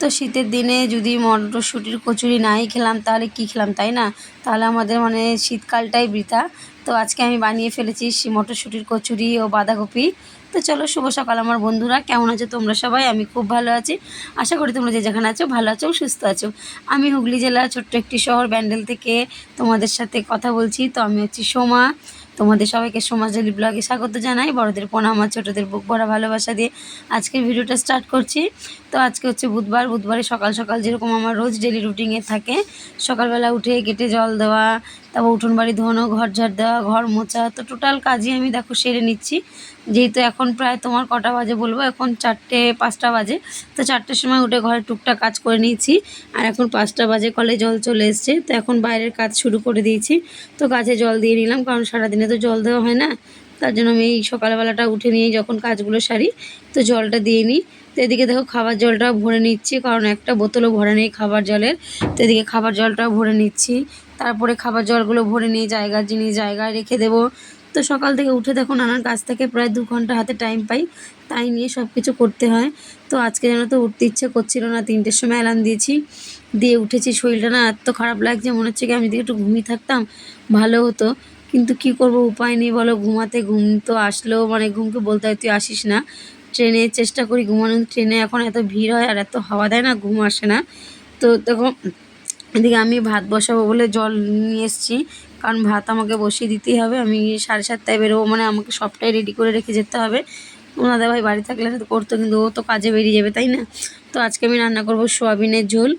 তো শীতের দিনে যদি মটরশুঁটির কচুরি নাই খেলাম, তাহলে কী খেলাম, তাই না? তাহলে আমাদের মানে শীতকালটাই বৃথা। তো আজকে আমি বানিয়ে ফেলেছি মটরশুঁটির কচুরি ও বাঁধাকপি। তো চলো, শুভ সকাল আমার বন্ধুরা। কেমন আছো তোমরা সবাই? আমি খুব ভালো আছি। আশা করি তোমরা যে যেখানে আছো, ভালো আছো সুস্থ আছো। আমি হুগলি জেলার ছোট্ট একটি শহর ব্যান্ডেল থেকে তোমাদের সাথে কথা বলছি। তো আমি হচ্ছি সোমা। তোমাদের সবাইকে সমাজ ডেলি ব্লগে স্বাগত জানাই। বড়দের পোনা আমার ছোটোদের বুক ভরা ভালোবাসা দিয়ে আজকের ভিডিওটা স্টার্ট করছি। তো আজকে হচ্ছে বুধবার, বুধবারে সকাল সকাল যেরকম আমার রোজ ডেলি রুটিনে থাকে, সকালবেলা উঠে গেটে জল দেওয়া, তারপর উঠোন বাড়ি ধোয়ানো, ঘর ঝাড় দেওয়া, ঘর মোছা, তো টোটাল কাজই আমি দেখো সেরে নিচ্ছি। যেহেতু এখন প্রায় তোমার কটা বাজে বলব, এখন চারটে, পাঁচটা বাজে, তো চারটের সময় উঠে ঘরে টুকটাক কাজ করে নিয়েছি। আর এখন পাঁচটা বাজে, কলে জল চলে এসছে, তো এখন বাইরের কাজ শুরু করে দিয়েছি। তো গাছে জল দিয়ে নিলাম, কারণ সারাদিনে তো জল দেওয়া হয় না, তার জন্য আমি এই সকালবেলাটা উঠে নিয়ে যখন কাজগুলো সারি, তো জলটা দিয়ে নিই। তো এদিকে দেখো খাবার জলটাও ভরে নিচ্ছি, কারণ একটা বোতলও ভরে নেই খাবার জলের। তো এদিকে খাবার জলটাও ভরে নিচ্ছি। তারপরে খাবার জলগুলো ভরে নিয়ে জায়গার জিনিস জায়গায় রেখে দেবো। তো সকাল থেকে উঠে দেখো নানান কাজ থেকে প্রায় দু ঘণ্টা হাতে টাইম পাই, তাই নিয়ে সব কিছু করতে হয়। তো আজকে যেন তো উঠতে ইচ্ছে করছিল না, তিনটের সময় অ্যালার্ম দিয়েছি। দিয়ে উঠেছি, শরীরটা না এত খারাপ লাগছে, মনে হচ্ছে কি আমি যদি একটু ঘুমিয়ে থাকতাম ভালো হতো। কিন্তু কি করব, উপায় নেই বলো, ঘুমাতে ঘুম তো আসলেও মানে ঘুমকে বলতে হয়, তুই আসিস না। ট্রেনে চেষ্টা করি ঘুমানোর। ট্রেনে এখন এত ভিড় হয় আর এত হাওয়া দেয় না, ঘুম আসে না। তো তখন এদিকে আমি ভাত বসাবো বলে জল নিয়ে এসেছি। কারণ ভাত আমাকে বসিয়ে দিতেই হবে। আমি সাড়ে সাতটায় বেরোবো মানে আমাকে সবটাই রেডি করে রেখে যেতে হবে। দাদা ভাই বাড়ি থাকলে করতো, কিন্তু ও তো কাজে বেরিয়ে যাবে, তাই না? তো আজকে আমি রান্না করব সোয়াবিনের ঝোল।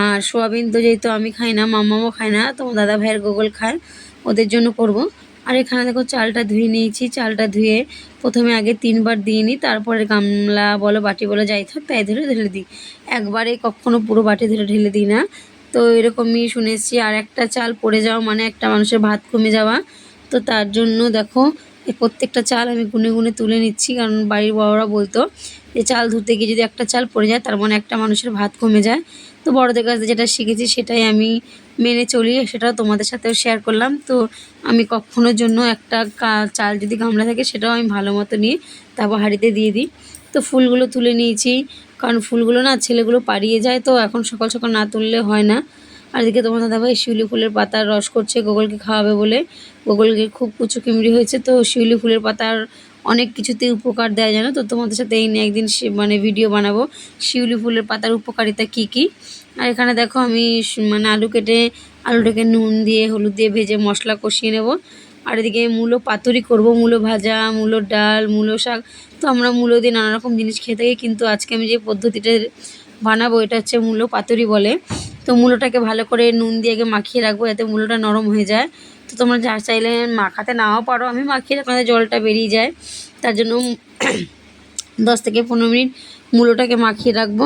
আর সোয়াবিন তো যেহেতু আমি খাই না মাম্মামও খায় না, তো দাদা ভাইয়ের গোগল খায়, ওদের জন্য করব। আর এখানে দেখো চালটা ধুয়ে নিয়েছি। চালটা ধুয়ে প্রথমে আগে তিনবার দিয়ে নিই, তারপরে গামলা বলো, বাটি বলো, যাই থাক, তাই ধরে ঢেলে দিই। একবারে কখনো পুরো বাটি ধরে ঢেলে দিই না। তো এরকমই শুনেছি আর একটা চাল পড়ে যাওয়া মানে একটা মানুষের ভাত কমে যাওয়া। তো তার জন্য দেখো প্রত্যেকটা চাল আমি গুনে গুনে তুলে নিচ্ছি, কারণ বাড়ির বড়রা বলতো যে চাল ধুতে গিয়ে যদি একটা চাল পড়ে যায়, তার মানে একটা মানুষের ভাত কমে যায়। তো বড়দের কাছে যেটা শিখেছি, সেটাই আমি মেনে চলি, সেটাও তোমাদের সাথেও শেয়ার করলাম। তো আমি কখনোর জন্য একটা চাল যদি গামলা থাকে, সেটাও আমি ভালো মতো নিয়ে তারপর হাঁড়িতে দিয়ে দিই। তো ফুলগুলো তুলে নিয়েছি, কারণ ফুলগুলো না ছেলেগুলো পাড়িয়ে যায়, তো এখন সকাল সকাল না তুললে হয় না। আর এদিকে তোমার দাদাভাই শিউলি ফুলের পাতার রস করছে, গোগলকে খাওয়াবে বলে। গোগলকে খুব কুচু কিমড়ি হয়েছে, তো শিউলি ফুলের পাতার অনেক কিছুতেই উপকার দেয় জানো তো? তোমাদের সাথে এই নিয়ে একদিন মানে ভিডিও বানাবো। শিউলি ফুলের পাতার উপকারিতা কী কী? আর এখানে দেখো আমি মানে আলু কেটে, আলুটাকে নুন দিয়ে, হলুদ দিয়ে ভেজে মশলা কষিয়ে নেব। আর এদিকে মূলো পাতুরি করব, মূলো ভাজা, মূলো ডাল, মূলো শাক। তো আমরা মূলো দিয়ে নানা রকম জিনিস খেয়ে থাকি, কিন্তু আজকে আমি যে পদ্ধতিটা বানাবো, এটা হচ্ছে মূলো পাতুরি বলে। তো মূলোটাকে ভালো করে নুন দিয়ে আগে মাখিয়ে রাখব, যাতে মূলোটা নরম হয়ে যায়। তো তোমরা যা চাইলে মাখাতে নাও পারো, আমি মাখিয়ে আপনাদের জলটা বেরিয়ে যায়। তার জন্য দশ থেকে পনেরো মিনিট মূলোটাকে মাখিয়ে রাখব।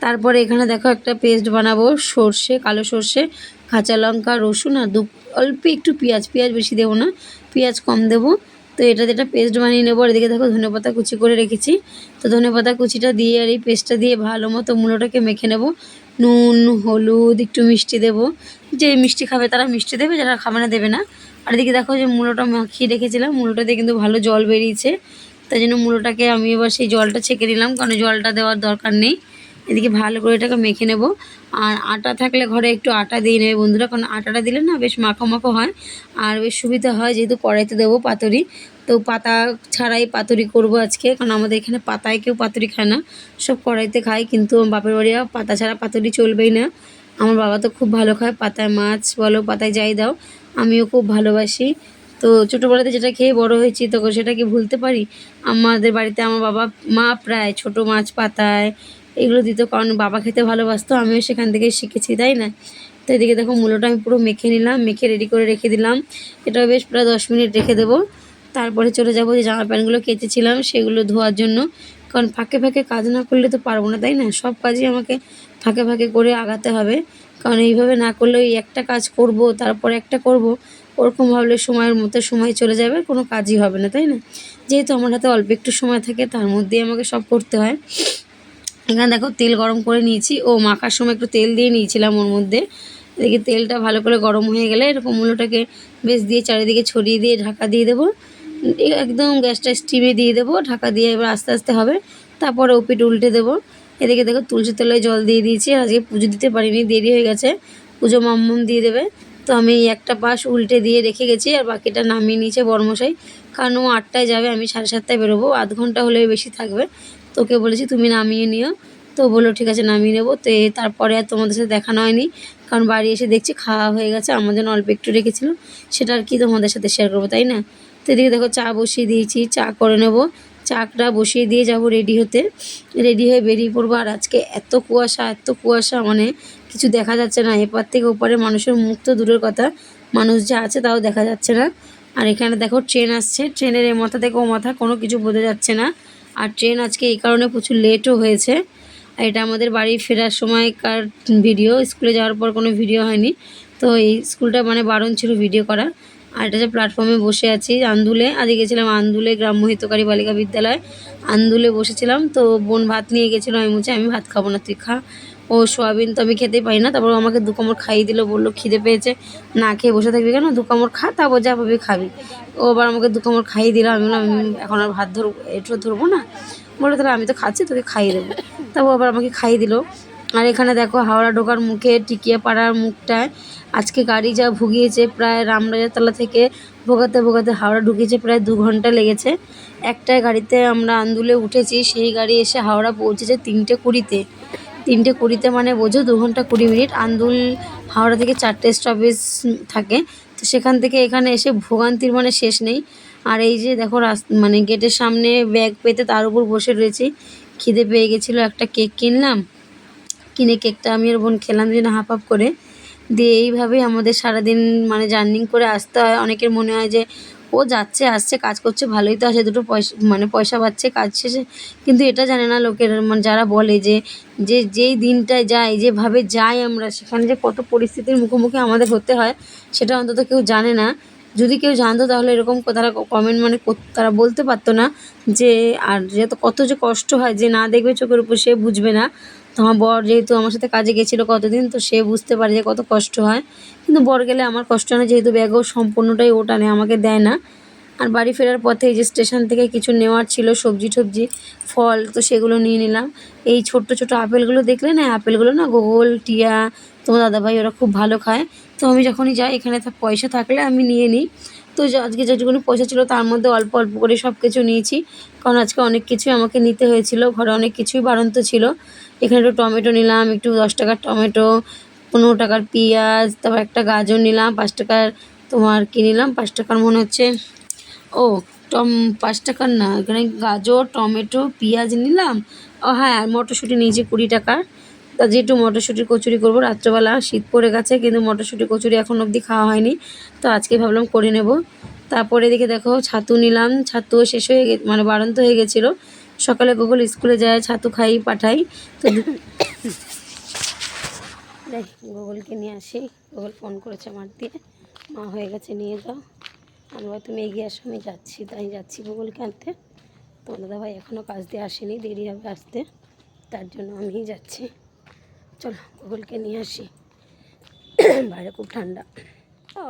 তারপরে এখানে দেখো একটা পেস্ট বানাবো, সর্ষে, কালো সর্ষে, কাঁচা লঙ্কা, রসুন আর দু, অল্প একটু পেঁয়াজ। পেঁয়াজ বেশি দেবো না, পেঁয়াজ কম দেবো। তো এটা যেটা পেস্ট বানিয়ে নেব। আর এদিকে দেখো ধনেপাতা কুচি করে রেখেছি। তো ধনেপাতা কুচিটা দিয়ে আর এই পেস্টটা দিয়ে ভালো মতো মূলোটাকে মেখে নেব। নুন, হলুদ, একটু মিষ্টি দেবো। যে মিষ্টি খাবে তারা মিষ্টি দেবে, যারা খাবে না দেবে না। আর এদিকে দেখো যে মূলোটা মাখিয়ে রেখেছিলাম, মূলোটা দিয়ে কিন্তু ভালো জল বেরিয়েছে। তাই জন্য মূলোটাকে আমি এবার সেই জলটা ছেঁকে নিলাম, কারণ জলটা দেওয়ার দরকার নেই। এদিকে ভালো করে এটাকে মেখে নেব। আর আটা থাকলে ঘরে একটু আটা দিয়ে নেবে বন্ধুরা, কারণ আটাটা দিলে না বেশ মাখো মাখো হয়, আর বেশ সুবিধা হয় যেহেতু কড়াইতে দেবো পাতুরি। তো পাতা ছাড়াই পাতুরি করব আজকে, কারণ আমাদের এখানে পাতায় কেউ পাতুরি খায় না। সব কড়াইতে খায় কিন্তু বাপের বাড়িরা পাতা ছাড়া পাতুরি চলবেই না। আমার বাবা তো খুব ভালো খায়, পাতায় মাছ বলো, পাতায় যাই দাও, আমিও খুব ভালোবাসি। তো ছোটোবেলাতে যেটা খেয়ে বড় হয়েছি, তো সেটা কি ভুলতে পারি? আমাদের বাড়িতে আমার বাবা, মা প্রায় ছোট মাছ পাতায় এগুলো দিত, কারণ বাবা খেতে ভালোবাসতো, আমিও সেখান থেকে শিখেছি, তাই না? তো এদিকে দেখো মূলোটা আমি পুরো মেখে নিলাম, মেখে রেডি করে রেখে দিলাম। এটা বেশ প্রায় দশ মিনিট রেখে দেবো। তারপরে চলে যাব যে জামা প্যান্টগুলো কেচেছিলাম, সেগুলো ধোয়ার জন্য। কারণ ফাঁকে ফাঁকে কাজ না করলে তো পারব না, তাই না? সব কাজই আমাকে ফাঁকে ফাঁকে করে আগাতে হবে। কারণ এইভাবে না করলে ওই একটা কাজ করব, তারপর একটা করব ওরকম ভাবলে সময়ের মতো সময় চলে যাবে, কোনো কাজই হবে না, তাই না? যেহেতু আমার হাতে অল্প একটু সময় থাকে, তার মধ্যেই আমাকে সব করতে হয়। এখানে দেখো তেল গরম করে নিয়েছি। ও মাখার সময় একটু তেল দিয়ে নিয়েছিলাম ওর মধ্যে। এদিকে তেলটা ভালো করে গরম হয়ে গেলে এরকম মূলোটাকে বেশ দিয়ে চারিদিকে ছড়িয়ে দিয়ে ঢাকা দিয়ে দেবো। একদম গ্যাসটা স্টিমে দিয়ে দেবো, ঢাকা দিয়ে এবার আস্তে আস্তে হবে। তারপরে ওপিট উল্টে দেবো। এদিকে দেখো তুলসী তলায় জল দিয়ে দিয়েছি, আজকে পুজো দিতে পারিনি, দেরি হয়ে গেছে। পুজো মাম্মম দিয়ে দেবে। তো আমি একটা পাশ উল্টে দিয়ে রেখে গেছি আর বাকিটা নামিয়ে নিয়েছে বর্মশাই। কারণ ও আটটায় যাবে, আমি সাড়ে সাতটায় বেরোবো। আধ ঘণ্টা হলে বেশি থাকবে। তোকে বলেছি তুমি নামিয়ে নিও। তো বলল, ঠিক আছে, নামিয়ে নেব। তো তারপরে আর তোমাদের সাথে দেখানো হয়নি। কারণ বাড়ি এসে দেখছি খাওয়া হয়ে গেছে। আমার জন্য অল্প একটু রেখেছিল। সেটা আর কি তোমাদের সাথে শেয়ার করব, তাই না? তো এদিকে দেখো, চা বসিয়ে দিয়েছি। চা করে নেব। চাকটা বসিয়ে দিয়ে যাব রেডি হতে। রেডি হয়ে বেরিয়ে পড়ব। আর আজকে এত কুয়াশা এত কুয়াশা মানে কিছু দেখা যাচ্ছে না। এপার থেকে ওপারে মানুষের মুখ তো দূরের কথা। মানুষ যা আছে তাও দেখা যাচ্ছে না। আর এখানে দেখো ট্রেন আসছে। ট্রেনের এ মাথা থেকে ও মাথা কোনো কিছু বোঝা যাচ্ছে না। আর ট্রেন আজকে এই কারণে প্রচুর লেটও হয়েছে। আর এটা আমাদের বাড়ি ফেরার সময়কার ভিডিও। স্কুলে যাওয়ার পর কোনো ভিডিও হয়নি। তো এই স্কুলটা মানে বারণ ছিল ভিডিও করা আর এটা যে প্ল্যাটফর্মে বসে আছি, আন্দুলে। আজকে গেছিলাম আন্দুলে গ্রাম্য হিতকারী বালিকা বিদ্যালয়। আন্দুলে বসেছিলাম। তো বোন ভাত নিয়ে গেছিল আমি বলছি, আমি ভাত খাব না, তুই খা। ও সোয়াবিন তো আমি খেতেই পারি না। তারপর আমাকে দু কামড় খাইয়ে দিল, বলল, খিদে পেয়েছে, না খেয়ে বসে থাকবি কেন? দু কামড় খা, তারপর যা পাবি খাবি। ও আবার আমাকে দু কামড় খাইয়ে দিল, আমি বললাম এখন আর ভাত ধরবো, এটো ধরবো না? বলে, তাহলে আমি তো খাচ্ছি, তোকে খাইয়ে দেবো। তারপর আবার আমাকে খাইয়ে দিল। আর এখানে দেখো, হাওড়া ঢোকার মুখে টিকিয়া পাড়ার মুখটায়, আজকে গাড়ি যা ভুগিয়েছে প্রায় রামরাজাতলা থেকে, ভোগাতে ভোগাতে হাওড়া ঢুকিয়েছে প্রায় দু ঘণ্টা লেগেছে। একটাই গাড়িতে আমরা আন্দুলে উঠেছি, সেই গাড়ি এসে হাওড়া পৌঁছেছে তিনটে কুড়িতে। তিনটে কুড়িতে মানে বোঝো, দু ঘণ্টা কুড়ি মিনিট। আন্দুল হাওড়া থেকে চারটে স্টপেজ থাকে। তো সেখান থেকে এখানে এসে ভোগান্তির মানে শেষ নেই। আর এই যে দেখো মানে গেটের সামনে ব্যাগ পেতে তার উপর বসে রয়েছি। খিদে পেয়ে গেছিল একটা কেক কিনলাম। কিনে কেকটা আমি আর বোন খেলাম যেন হাফ হাফ করে। দিয়ে এইভাবেই আমাদের সারাদিন মানে জার্নিং করে আসতে হয়। অনেকের মনে হয় যে ও যাচ্ছে, আসছে, কাজ করছে, ভালোই তো আসে, দুটো পয়সা মানে পয়সা পাচ্ছে কাজ শেষে। কিন্তু এটা জানে না লোকের মানে যারা বলে যে যে, যেই দিনটায় যায় যেভাবে যাই আমরা, সেখানে যে কত পরিস্থিতির মুখোমুখি আমাদের হতে হয়, সেটা অন্তত কেউ জানে না। যদি কেউ জানতো তাহলে এরকম তারা কমেন্ট মানে তারা বলতে পারতো না যে, আর যেহেতু কত যে কষ্ট হয়, যে না দেখবে চোখের উপর সে বুঝবে না। তো আমার বর যেহেতু আমার সাথে কাজে গেছিল কতদিন, তো সে বুঝতে পারে যে কত কষ্ট হয়। কিন্তু বর গেলে আমার কষ্ট হয় না, যেহেতু ব্যাগও সম্পূর্ণটাই ও টানে, আমাকে দেয় না। আর বাড়ি ফেরার পথে এই যে স্টেশন থেকে কিছু নেওয়ার ছিল, সবজি টবজি, ফল, তো সেগুলো নিয়ে নিলাম। এই ছোট্ট ছোটো আপেলগুলো দেখলে না, আপেলগুলো না গোগল টিয়া, তোমার দাদাভাই ওরা খুব ভালো খায়। তো আমি যখনই যাই, এখানে পয়সা থাকলে আমি নিয়ে নিই। তো আজকে যেটুকুনি পয়সা ছিল তার মধ্যে অল্প অল্প করে সব কিছু নিয়েছি। কারণ আজকে অনেক কিছুই আমাকে নিতে হয়েছিল, ঘরে অনেক কিছুই বাড়ন্ত ছিল। এখানে একটু টমেটো নিলাম, একটু দশ টাকার টমেটো, পনেরো টাকার পেঁয়াজ, তারপর একটা গাজর নিলাম, পাঁচ টাকার তোমার কী নিলাম? পাঁচ টাকার মনে হচ্ছে, ও, টম, পাঁচ টাকার না, এখানে গাজর, টমেটো, পেঁয়াজ নিলাম। ও হ্যাঁ আর মটরশুঁটি নিয়েছি কুড়ি টাকার। তা যেহেতু মটরশুঁটির কচুরি করব রাত্রেবেলা শীত পড়ে গেছে কিন্তু মটরশুঁটি কচুরি এখন অবধি খাওয়া হয়নি। তো আজকে ভাবলাম করে নেব। তারপরে এদিকে দেখো ছাতু নিলাম ছাতুও শেষ হয়ে গে মানে বাড়ন্ত হয়ে গেছিল। সকালে গুগল স্কুলে যায় ছাতু খাই পাঠাই। তো গুগলকে নিয়ে আসি। গুগল ফোন করেছে আমার দিয়ে। মা হয়ে গেছে নিয়ে যাও। আমি বললাম, তুমি এগিয়ে আসো আমি যাচ্ছি। তাই যাচ্ছি গুগলকে আনতে। তোমার দাদা ভাই এখনও কাজ দিয়ে আসেনি দেরি হবে আসতে। তার জন্য আমিই যাচ্ছি। চলো গুগলকে নিয়ে আসি। বাইরে খুব ঠান্ডা। ও।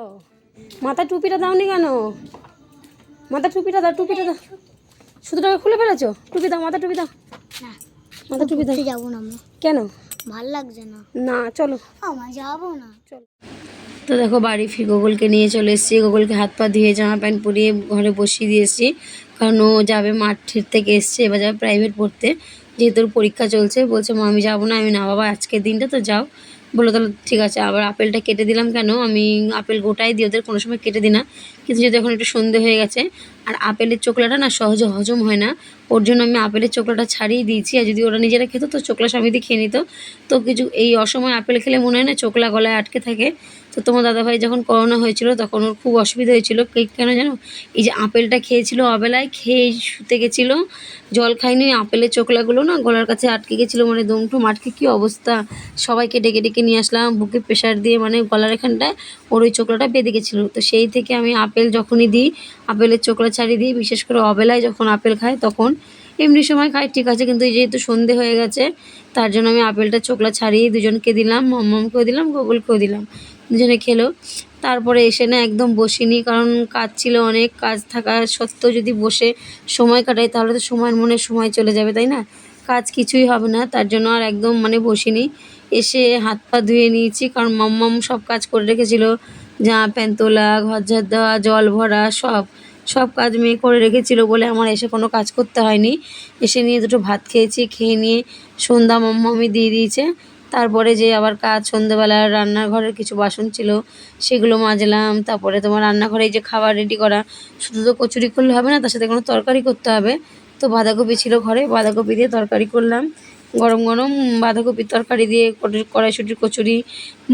মাথা টুপিটা দাওনি কেন? মাথা টুপিটা দাও টুপিটা দাও। সুতোটাকে খুলে ফেলেছো? টুপি দাও মাথা টুপি দাও। না মাথা টুপি দাও। যাব না কেন? ভালো লাগছে না। না চলো। আমার যাব না। চলো। তো দেখো বাড়ি ফিরে গোগলকে নিয়ে চলে এসেছি। গোগলকে হাত পা ধুয়ে জামা প্যান্ট পরিয়ে ঘরে বসিয়ে দিয়েছি। কারণ ও যাবে মাঠের থেকে এসছে এবার যাবে প্রাইভেট পড়তে। যেহেতু পরীক্ষা চলছে, বলছে, মা, আমি যাব না। আমি, না, বাবা, আজকের দিনটা তো যাও। বলল, তাহলে ঠিক আছে। আবার আপেলটা কেটে দিলাম কেন? আমি আপেল গোটাই দিই ওদের কোনো সময় কেটে দিই না। কিন্তু যদি এখন একটু সন্ধে হয়ে গেছে, আর আপেলের চোকলাটা না সহজে, হজম হয় না, ওর জন্য আমি আপেলের চোকলাটা ছাড়িয়ে দিয়েছি। আর যদি ওরা নিজেরা খেত, তো চোকলা সমিতি খেয়ে নিত। তো কিছু এই অসময় আপেল খেলে মনে হয় না চোকলা গলায় আটকে থাকে? তো তোমার দাদাভাই যখন করোনা হয়েছিল, তখন ওর খুব অসুবিধা হয়েছিল। কেন জানো? এই যে আপেলটা খেয়েছিল অবেলায়, খেয়ে শুতে গেছিল, জল খায়নি, আপেলের চোকলাগুলো না গলার কাছে আটকে গেছিল মানে দমটুম আটকে কী অবস্থা? সবাইকে ডেকে ডেকে নিয়ে আসলাম, বুকে প্রেশার দিয়ে মানে গলার এখানটায় ওর ওই চোকলাটা বেঁধে গেছিল। তো সেই থেকে আমি আপেল যখনই দিই, আপেলের চোকলা ছাড়িয়ে দিই, বিশেষ করে অবেলায় যখন আপেল খায়, তখন এমনি সময় খাই, ঠিক আছে, কিন্তু এই যেহেতু সন্ধে হয়ে গেছে, তার জন্য আমি আপেলটা চোকলা ছাড়িয়ে দুজনকে দিলাম মম্মমকেও দিলাম, গোগলকেও দিলাম। দুজনে খেলো। তারপরে এসে না একদম বসিনি, কারণ কাজ ছিল অনেক, কাজ থাকা সত্ত্বেও যদি বসে সময় কাটাই তাহলে তো সময়ের মনে সময় চলে যাবে, তাই না? কাজ কিছুই হবে না, তার জন্য আর একদম মানে বসিনি। এসে হাত পা ধুয়ে নিয়েছি, কারণ মাম্মাম সব কাজ করে রেখেছিল। জামা প্যান্ট তোলা ঘর ঝাড় দেওয়া জল ভরা, সব সব কাজ মেয়ে করে রেখেছিল বলে আমার এসে কোনো কাজ করতে হয়নি। এসে নিয়ে দুটো ভাত খেয়েছি, খেয়ে নিয়ে সন্ধ্যা মাম্মামি দিয়ে দিয়েছে। তারপরে যে আবার কাজ সন্ধ্যেবেলা রান্নাঘরের কিছু বাসন ছিল, সেগুলো মাজলাম। তারপরে তোমার রান্নাঘরে এই যে খাবার রেডি করা, শুধু তো কচুরি করলে হবে না, তার সাথে কোনো তরকারি করতে হবে। তো বাঁধাকপি ছিল ঘরে, বাঁধাকপি দিয়ে তরকারি করলাম। গরম গরম বাঁধাকপির তরকারি দিয়ে কড়াই- কড়াইশুটির কচুরি।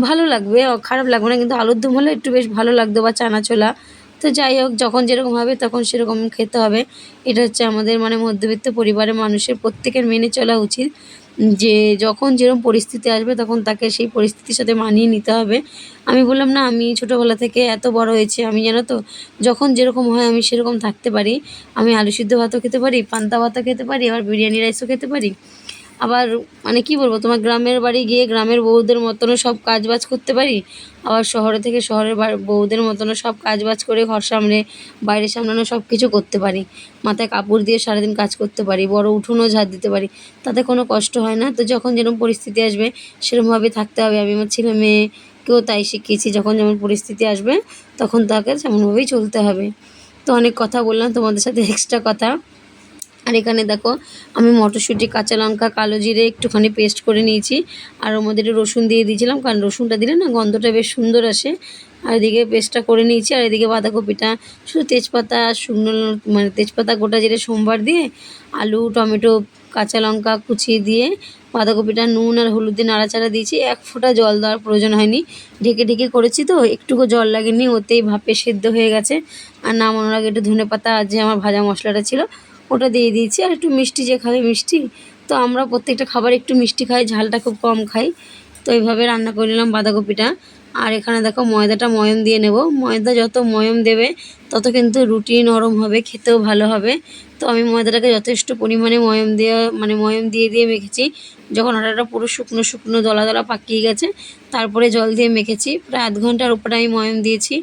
ভালো লাগবে খারাপ লাগবে না, কিন্তু আলুর দম হলে একটু বেশ ভালো লাগতো বা চানা ছোলা তো যাই হোক, যখন যেরকম হবে তখন সেরকম খেতে হবে। এটা হচ্ছে আমাদের মানে মধ্যবিত্ত পরিবারের মানুষের প্রত্যেকের মেনে চলা উচিত। যে যখন যেরকম পরিস্থিতি আসবে তখন তাকে সেই পরিস্থিতির সাথে মানিয়ে নিতে হবে। আমি বললাম, না, আমি ছোটোবেলা থেকে এত বড় হয়েছি, আমি জানো তো, যখন যেরকম হয় আমি সেরকম থাকতে পারি। আমি আলু সিদ্ধ ভাতও খেতে পারি, পান্তা ভাতও খেতে পারি, আবার বিরিয়ানি রাইসও খেতে পারি। আবার মানে কি বলব, তোমার গ্রামের বাড়ি গিয়ে গ্রামের বউদের মতনও সব কাজ বাজ করতে পারি, আবার শহরে থেকে শহরের বউদের মতনও সব কাজ বাজ করে ঘর সামনে, বাইরে সামলানো সব কিছু করতে পারি। মাথায় কাপড় দিয়ে সারাদিন কাজ করতে পারি, বড় উঠোনও ঝাড় দিতে পারি। তাতে কোনো কষ্ট হয় না। তো যখন যেরকম পরিস্থিতি আসবে সেরকমভাবে থাকতে হবে। আমি আমার ছেলে মেয়েকেও তাই শিখিয়েছি, যখন যেমন পরিস্থিতি আসবে, তখন তাকে সেমনভাবেই চলতে হবে। তো অনেক কথা বললাম তোমাদের সাথে এক্সট্রা কথা। আর এখানে দেখো, আমি মটরশুঁটি, কাঁচা লঙ্কা, কালো জিরে একটুখানি পেস্ট করে নিয়েছি। আর ওর রসুন দিয়ে দিয়েছিলাম, কারণ রসুনটা দিলে না গন্ধটা বেশ সুন্দর আসে। আর এদিকে পেস্টটা করে নিয়েছি, আর এদিকে বাঁধাকপিটা, শুধু তেজপাতা শুকনো মানে তেজপাতা গোটা জিরে সোমবার দিয়ে, আলু, টমেটো, কাঁচা লঙ্কা কুচিয়ে দিয়ে বাঁধাকপিটা, নুন আর হলুদ নাড়াচাড়া দিয়েছি। এক ফোঁটা জল দেওয়ার প্রয়োজন হয়নি। ঢেকে ঢেকে করেছি তো, একটুকু জল লাগেনি, ওতেই ভাপে সেদ্ধ হয়ে গেছে। আর নামানোর আগে একটু ধনে পাতা আর যে আমার ভাজা মশলাটা ছিল ওটা দিয়ে দিয়েছি আর একটু মিষ্টি যে খাবে মিষ্টি। তো আমরা প্রত্যেকটা খাবার একটু মিষ্টি খাই, ঝালটা খুব কম খাই। তো এইভাবে রান্না করে নিলাম বাঁধাকপিটা। আর এখানে দেখো ময়দাটা ময়ম দিয়ে নেব। ময়দা যত ময়ম দেবে, তত কিন্তু রুটি নরম হবে, খেতেও ভালো হবে। তো আমি ময়দাটাকে যথেষ্ট পরিমাণে ময়ম দেওয়া মানে ময়ম দিয়ে দিয়ে মেখেছি। যখন আটাটা পুরো শুকনো শুকনো দলা দলা পাকিয়ে গেছে, তারপরে জল দিয়ে মেখেছি। প্রায় আধ ঘণ্টার উপরে আমি ময়ম দিয়েছি।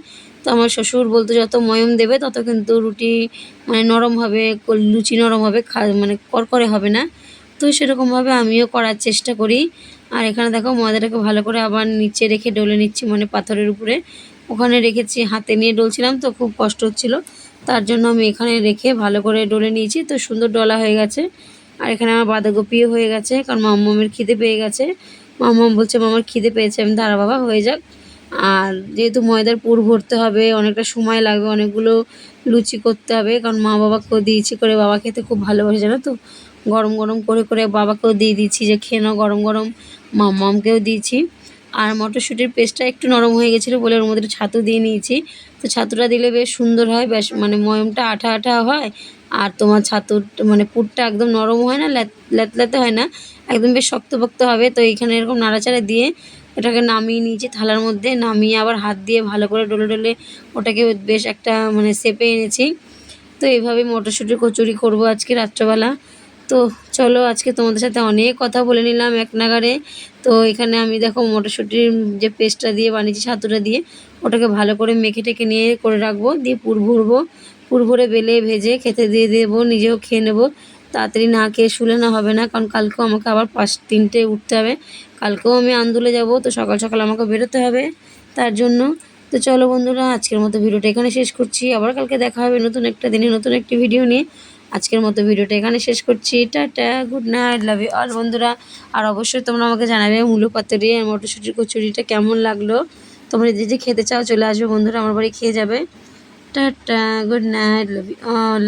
তো আমার শ্বশুর বলতো, যত ময়ম দেবে, তত কিন্তু রুটি মানে নরম হবে লুচি নরম হবে, খা মানে করকরে হবে না। তো সেরকমভাবে আমিও করার চেষ্টা করি। আর এখানে দেখো, ময়দাটাকে ভালো করে আবার নিচে রেখে ডলে নিচ্ছি মানে পাথরের উপরে। ওখানে রেখেছি, হাতে নিয়ে ডলছিলাম তো খুব কষ্ট হচ্ছিল। তার জন্য আমি এখানে রেখে ভালো করে ডলে নিয়েছি। তো সুন্দর ডলা হয়ে গেছে। আর এখানে আমার বাঁধাকপিও হয়ে গেছে, কারণ মাম্মামের খিদে পেয়ে গেছে। মাম্মাম বলছে, মামার খিদে পেয়েছে, আমি দাঁড়া বাবা, হয়ে যাক। আর যেহেতু ময়দার পুর ভরতে হবে, অনেকটা সময় লাগবে, অনেকগুলো লুচি করতে হবে, কারণ মা বাবাকেও দিয়েছি করে বাবা খেতে খুব ভালোবাসে, জানো তো? গরম গরম করে করে বাবাকেও দিয়ে দিচ্ছি যে খেয়ে নাও গরম গরম। মাম্মামকেও দিয়েছি। আর মটরশুঁটির পেস্টটা একটু নরম হয়ে গেছিল বলে ওর মধ্যে ছাতু দিয়ে নিয়েছি। তো ছাতুটা দিলে বেশ সুন্দর হয়, বেশ মানে ময়মটা আঠা আঠা হয়। আর তোমার ছাতুর মানে পুরটা একদম নরম হয় না, ল্যাত ল্যাতলাতে হয় না, একদম বেশ শক্তপোক্ত হবে। তো এইখানে এরকম নাড়াচাড়া দিয়ে এটাকে নামিয়ে নিয়েছি থালার মধ্যে নামিয়ে আবার হাত দিয়ে ভালো করে ডলে ডলে ওটাকে বেশ একটা মানে সেপে এনেছি। তো এইভাবে মটরশুঁটির কচুরি করব আজকে রাত্রবেলা। তো চলো আজকে তোমাদের সাথে অনেক কথা বলে নিলাম এক নাগারে তো এখানে আমি দেখো মটরশুঁটির যে পেস্টটা দিয়ে বানিয়েছি, ছাতুটা দিয়ে, ওটাকে ভালো করে মেখে টেকে নিয়ে করে রাখব। দিয়ে পুর ভরবো। পুর ভরে বেলে, ভেজে খেতে দিয়ে দেবো, নিজেও খেয়ে নেব। তাড়াতাড়ি না খেয়ে শুলে না হবে না, কারণ কালকেও আমাকে আবার পাঁচ তিনটে উঠতে হবে। কালকেও আমি আন্দোলে যাব, তো সকাল সকাল আমাকে বেরোতে হবে তার জন্য। তো চলো বন্ধুরা, আজকের মতো ভিডিওটা এখানে শেষ করছি। আবার কালকে দেখা হবে নতুন একটা দিনে নতুন একটি ভিডিও নিয়ে। আজকের মতো ভিডিওটা এখানে শেষ করছি। Tata good night love you all বন্ধুরা। আর অবশ্যই তোমরা আমাকে জানাবে মূলো পাতুরি আর মটরশুঁটির কচুরিটা কেমন লাগল। তোমরা যে যে খেতে চাও চলে আসবে বন্ধুরা, আমার বাড়ি খেয়ে যাবে। Tata good night love you all